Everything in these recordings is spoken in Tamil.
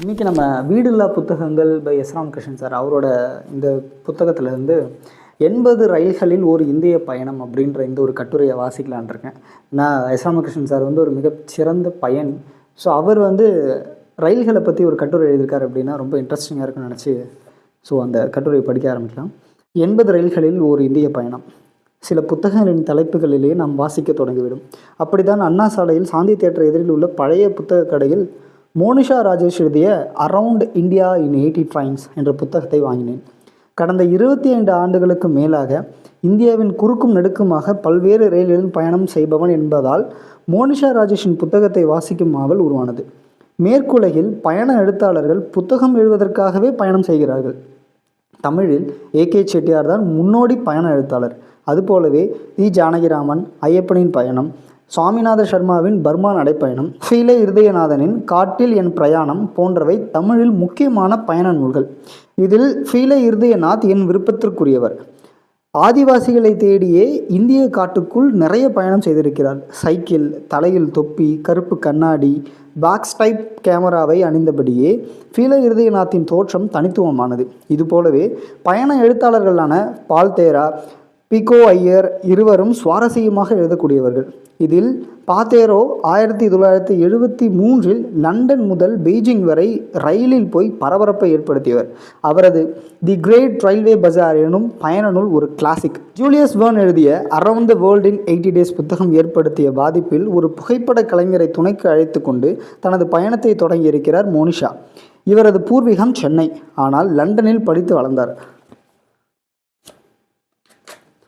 இன்றைக்கி நம்ம வீடில்லா புத்தகங்கள் பை எஸ் ராமகிருஷ்ணன் சார் அவரோட இந்த புத்தகத்துல இருந்து எண்பது ரயில்களில் ஒரு இந்திய பயணம் அப்படின்ற இந்த ஒரு கட்டுரையை வாசிக்கலான் இருக்கேன். நான் எஸ் ராமகிருஷ்ணன் சார் வந்து ஒரு மிகச்சிறந்த பயணி ஸோ அவர் வந்து ரயில்களை பற்றி ஒரு கட்டுரை எழுதியிருக்காரு அப்படின்னா ரொம்ப இன்ட்ரெஸ்டிங்காக இருக்குன்னு நினச்சி ஸோ அந்த கட்டுரையை படிக்க ஆரம்பிக்கலாம். எண்பது ரயில்களில் ஒரு இந்திய பயணம். சில புத்தகங்களின் தலைப்புகளிலேயே நாம் வாசிக்க தொடங்கிவிடும். அப்படிதான் அண்ணா சாலையில் சாந்தி தேட்டர் எதிரில் உள்ள பழைய புத்தக கடையில் மோனிஷா ராஜேஷ் எழுதிய around India in eighty trains என்ற புத்தகத்தை வாங்கினேன். கடந்த இருபத்தி ஐந்து ஆண்டுகளுக்கு மேலாக இந்தியாவின் குறுக்கும் நெடுக்குமாக பல்வேறு ரயில்களில் பயணம் செய்பவன் என்பதால் மோனிஷா ராஜேஷின் புத்தகத்தை வாசிக்கும் ஆவல் உருவானது. மேற்குலகில் பயண எழுத்தாளர்கள் புத்தகம் எழுதுவதற்காகவே பயணம் செய்கிறார்கள். தமிழில் ஏ. கே. செட்டியார் தான் முன்னோடி பயண எழுத்தாளர். அதுபோலவே தி ஜானகிராமன் ஐயப்பனின் பயணம் சுவாமிநாத சர்மாவின் பர்மா நடைப்பயணம் ஃபீலே இருதயநாதனின் காட்டில் என் பிரயாணம் போன்றவை தமிழில் முக்கியமான பயண நூல்கள். இதில் ஃபீலே இருதயநாத் என் விருப்பத்திற்குரியவர். ஆதிவாசிகளை தேடியே இந்திய காட்டுக்குள் நிறைய பயணம் செய்திருக்கிறார். சைக்கிள் தலையில் தொப்பி கருப்பு கண்ணாடி பாக்ஸ் டைப் கேமராவை அணிந்தபடியே ஃபீல இருதயநாத்தின் தோற்றம் தனித்துவமானது. இதுபோலவே பயண எழுத்தாளர்களான பால்தேரா பிகோ ஐயர் இருவரும் சுவாரஸ்யமாக எழுதக்கூடியவர்கள். இதில் பாத்தேரோ ஆயிரத்தி தொள்ளாயிரத்தி எழுபத்தி மூன்றில் லண்டன் முதல் பெய்ஜிங் வரை ரயிலில் போய் பரபரப்பை ஏற்படுத்தியவர். அவரது தி கிரேட் ரயில்வே பஜார் எனும் பயண நூல் ஒரு கிளாசிக் ஜூலியஸ் வேர்ன் எழுதிய around the world in eighty days புத்தகம் ஏற்படுத்திய பாதிப்பில் ஒரு புகைப்பட கலைஞரை துணைக்கு அழைத்து கொண்டு தனது பயணத்தை தொடங்கியிருக்கிறார் மோனிஷா. இவரது பூர்வீகம் சென்னை. ஆனால் லண்டனில் படித்து வளர்ந்தார்.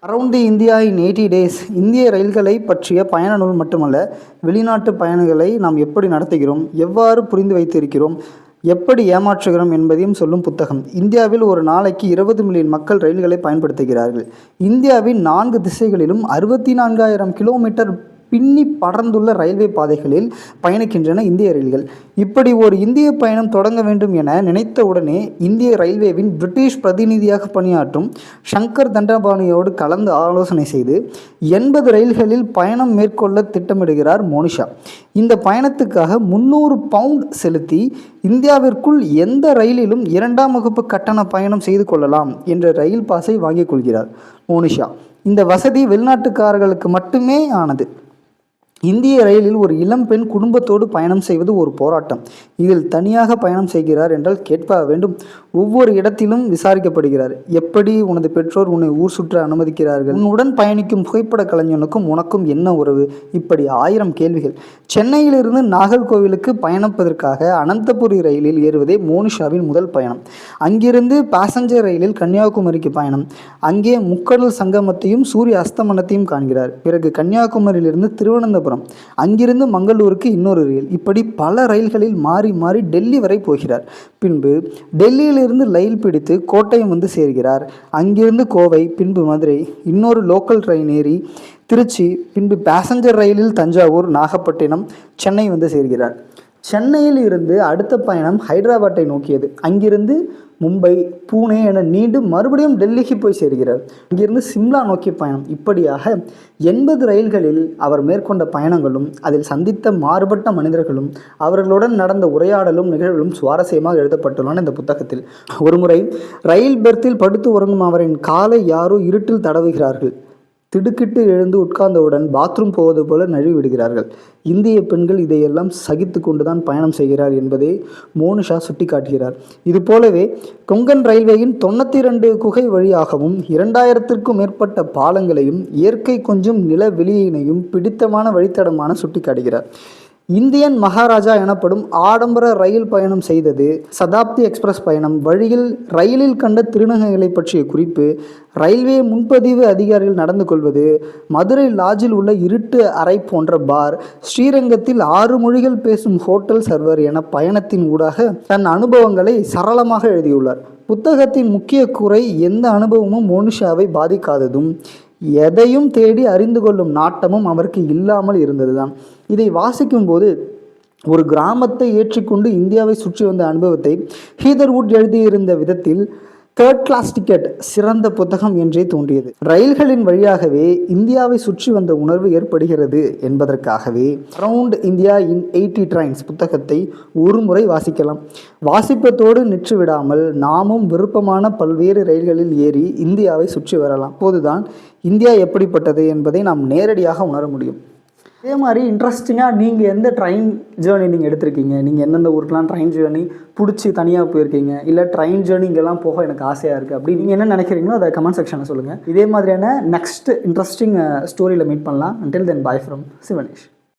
Around the India in eighty days இந்திய ரயில்களை பற்றிய பயண நூல் மட்டுமல்ல வெளிநாட்டு பயணங்களை நாம் எப்படி நடத்துகிறோம் எவ்வாறு புரிந்து வைத்திருக்கிறோம் எப்படி ஏமாற்றுகிறோம் என்பதையும் சொல்லும் புத்தகம். இந்தியாவில் ஒரு நாளைக்கு இருபது மில்லியன் மக்கள் ரயில்களை பயன்படுத்துகிறார்கள். இந்தியாவின் நான்கு திசைகளிலும் அறுபத்தி நான்காயிரம் கிலோமீட்டர் பின்னி படர்ந்துள்ள ரயில்வே பாதைகளில் பயணிக்கின்றன இந்திய ரயில்கள். இப்படி ஒரு இந்திய பயணம் தொடங்க வேண்டும் என நினைத்தவுடனே இந்திய ரயில்வேவின் பிரிட்டிஷ் பிரதிநிதியாக பணியாற்றும் ஷங்கர் தண்டபாணியோடு கலந்து ஆலோசனை செய்து எண்பது ரயில்களில் பயணம் மேற்கொள்ள திட்டமிடுகிறார் மோனிஷா. இந்த பயணத்துக்காக முந்நூறு பவுண்ட் செலுத்தி இந்தியாவிற்குள் எந்த ரயிலிலும் இரண்டாம் வகுப்பு கட்டண பயணம் செய்து கொள்ளலாம் என்ற ரயில் பாஸை வாங்கிக் கொள்கிறார் மோனிஷா. இந்த வசதி வெளிநாட்டுக்காரர்களுக்கு மட்டுமே ஆனது. இந்திய ரயிலில் ஒரு இளம் பெண் குடும்பத்தோடு பயணம் செய்வது ஒரு போராட்டம். இதில் தனியாக பயணம் செய்கிறார் என்றால் கேட்ப வேண்டும். ஒவ்வொரு இடத்திலும் விசாரிக்கப்படுகிறார். எப்படி உனது பெற்றோர் உன்னை ஊர் சுற்ற அனுமதிக்கிறார்கள்? உன்னுடன் பயணிக்கும் புகைப்பட கலைஞனுக்கும் உனக்கும் என்ன உறவு? இப்படி ஆயிரம் கேள்விகள். சென்னையிலிருந்து நாகர்கோவிலுக்கு பயணிப்பதற்காக அனந்தபுரி ரயிலில் ஏறுவதே மோனிஷாவின் முதல் பயணம். அங்கிருந்து பாசஞ்சர் ரயிலில் கன்னியாகுமரிக்கு பயணம். அங்கே முக்கடல் சங்கமத்தையும் சூரிய அஸ்தமனத்தையும் காண்கிறார். பிறகு கன்னியாகுமரியிலிருந்து திருவனந்தபுரம் அங்கிருந்து மங்களூருக்கு இன்னொரு ரயில். இப்படி பல ரயில்களில் மாறி மாறி டெல்லி வரை போகிறார். பின்பு டெல்லியிலிருந்து ரயில் பிடித்து கோட்டயம் வந்து சேர்கிறார். அங்கிருந்து கோவை பின்பு மதுரை இன்னொரு லோக்கல் ட்ரெயின் ஏறி திருச்சி பின்பு பேசஞ்சர் ரயிலில் தஞ்சாவூர் நாகப்பட்டினம் சென்னை வந்து சேர்கிறார். சென்னையில் இருந்து அடுத்த பயணம் ஹைதராபாத்தை நோக்கியது. அங்கிருந்து மும்பை பூனே என நீண்டு மறுபடியும் டெல்லிக்கு போய் சேர்கிறார். இங்கிருந்து சிம்லா நோக்கி பயணம். இப்படியாக எண்பது ரயில்களில் அவர் மேற்கொண்ட பயணங்களும் அதில் சந்தித்த மாறுபட்ட மனிதர்களும் அவர்களுடன் நடந்த உரையாடலும் நிகழ்வுகளும் சுவாரஸ்யமாக எழுதப்பட்டுள்ளன இந்த புத்தகத்தில். ஒருமுறை ரயில் பெர்த்தில் படுத்து உறங்கும் அவரின் காலை யாரோ இருட்டில் தடவுகிறார்கள். திடுக்கிட்டு எழுந்து உட்கார்ந்தவுடன் பாத்ரூம் போவது போல நழுவி விடுகிறார்கள் இந்திய பெண்கள் இதையெல்லாம் சகித்து கொண்டுதான் பயணம் செய்கிறார் என்பதை மோனிஷா சுட்டிக்காட்டுகிறார். இது போலவே கொங்கன் ரயில்வேயின் தொண்ணூற்றி ரெண்டு குகை வழியாகவும் இரண்டாயிரத்திற்கும் மேற்பட்ட பாலங்களையும் இயற்கை கொஞ்சம் நில வெளியினையும் பிடித்தமான வழித்தடமான சுட்டிக்காட்டுகிறார். இந்தியன் மகாராஜா எனப்படும் ஆடம்பர ரயில் பயணம் செய்தது சதாப்தி எக்ஸ்பிரஸ் பயணம். வழியில் ரயிலில் கண்ட திருநகைகளை பற்றிய குறிப்பு ரயில்வே முன்பதிவு அதிகாரிகள் நடந்து கொள்வது மதுரை லாஜில் உள்ள இருட்டு அறை போன்ற பார் ஸ்ரீரங்கத்தில் ஆறு மொழிகள் பேசும் ஹோட்டல் சர்வர் என பயணத்தின் ஊடாக தன் அனுபவங்களை சரளமாக எழுதியுள்ளார். புத்தகத்தின் முக்கிய குறை எந்த அனுபவமும் மோனிஷாவை பாதிக்காததும் எதையும் தேடி அறிந்து கொள்ளும் நாட்டமும் அவருக்கு இல்லாமல் இருந்ததுதான். இதை வாசிக்கும்போது ஒரு கிராமத்தை ஏற்றிக்கொண்டு இந்தியாவை சுற்றி வந்த அனுபவத்தை ஹீதர்வுட் எழுதியிருந்த விதத்தில் தேர்ட் கிளாஸ் டிக்கெட் சிறந்த புத்தகம் என்றே தோன்றியது. ரயில்களின் வழியாகவே இந்தியாவை சுற்றி வந்த உணர்வு ஏற்படுகிறது என்பதற்காகவே around India in eighty trains புத்தகத்தை ஒரு முறை வாசிக்கலாம். வாசிப்பத்தோடு நிற்று விடாமல் நாமும் விருப்பமான பல்வேறு ரயில்களில் ஏறி இந்தியாவை சுற்றி வரலாம். அப்போதுதான் இந்தியா எப்படிப்பட்டது என்பதை நாம் நேரடியாக உணர முடியும். அதே மாதிரி இன்ட்ரெஸ்டிங்காக நீங்கள் எந்த ட்ரெயின் ஜேர்னி நீங்கள் எடுத்திருக்கீங்க? நீங்கள் எந்தெந்த ஊருக்கெலாம் ட்ரெயின் ஜேர்னி பிடிச்சி தனியாக போயிருக்கீங்க? இல்லை ட்ரெயின் ஜேர்னி இங்கெல்லாம் போக எனக்கு ஆசையாக இருக்குது அப்படி நீங்கள் என்ன நினைக்கிறீங்களோ அதை கமெண்ட் செக்ஷனில் சொல்லுங்கள் இதே மாதிரியான நெக்ஸ்ட் இன்ட்ரெஸ்டிங் ஸ்டோரியில் மீட் பண்ணலாம். Until then bye from Sivanesh.